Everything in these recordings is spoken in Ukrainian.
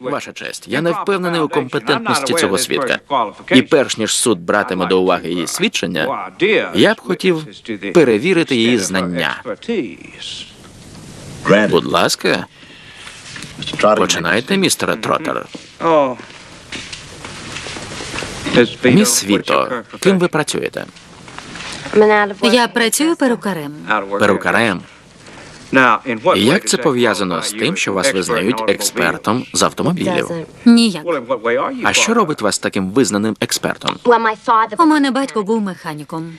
Ваша честь, я не впевнений у компетентності цього свідка. І перш ніж суд братиме до уваги її свідчення, я б хотів перевірити її знання. Будь ласка, починайте, містере Тротер. Міс Світо, ким ви працюєте? Я працюю перукарем. Перукарем. І як це пов'язано з тим, що вас визнають експертом з автомобілів? Ніяк. А що робить вас таким визнаним експертом? У мене батько був механіком.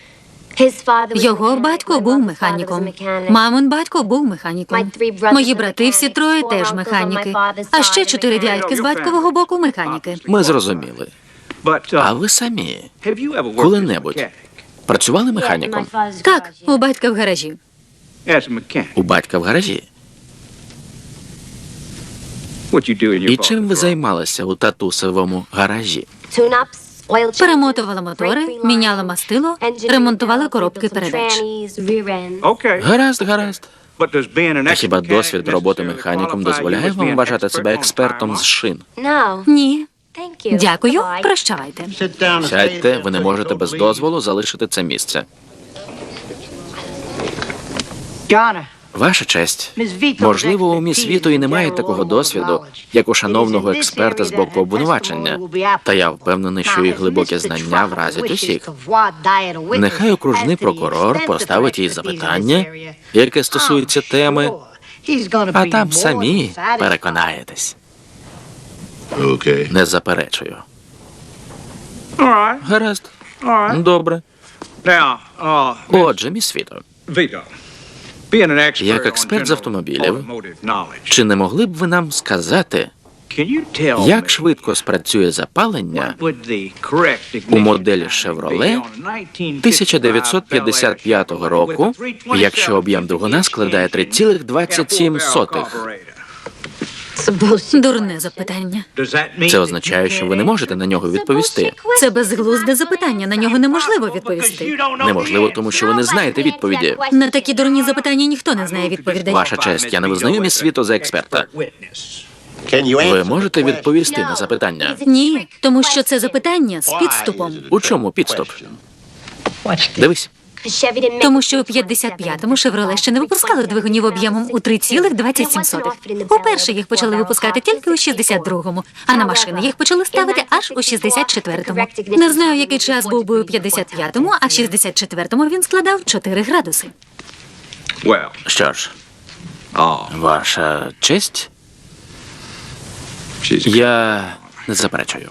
Його батько був механіком. Мамин батько був механіком. Мої брати всі троє теж механіки. А ще чотири дядьки з батькового боку механіки. Ми зрозуміли. А ви самі коли-небудь працювали механіком? Так, у батька в гаражі. У батька в гаражі. І чим ви займалися у татусовому гаражі? Перемотувала мотори, міняла мастило, ремонтувала коробки передач. Гаразд, гаразд. А хіба досвід роботи механіком дозволяє вам вважати себе експертом з шин? Ні. Дякую, прощавайте. Сядьте, ви не можете без дозволу залишити це місце. Ваша честь, можливо, у міс світу і немає такого досвіду, як у шановного експерта з боку обвинувачення. Та я впевнений, що їх глибоке знання вразять усіх. Нехай окружний прокурор поставить їй запитання, яке стосується теми, а там самі переконаєтесь. Не заперечую. Гаразд. Добре. Отже, міс світо, Як експерт з автомобілів, чи не могли б ви нам сказати, як швидко спрацює запалення у моделі «Шевроле» 1955 року, якщо об'єм двигуна складає 3,27? Дурне запитання. Це означає, що ви не можете на нього відповісти. Це безглузде запитання. На нього неможливо відповісти. Неможливо, тому що ви не знаєте відповіді. На такі дурні запитання ніхто не знає відповідей. Ваша честь, я не визнаю міс світу за експерта. Ви можете відповісти на запитання? Ні, тому що це запитання з підступом. У чому підступ? Дивись, Тому що у 55-му «Шевроле» ще не випускали двигунів об'ємом у 3,27. Уперше їх почали випускати тільки у 62-му, а на машини їх почали ставити аж у 64-му. Не знаю, який час був би у 55-му, а в 64-му він складав 4 градуси. що ж, ваша честь, я не заперечую.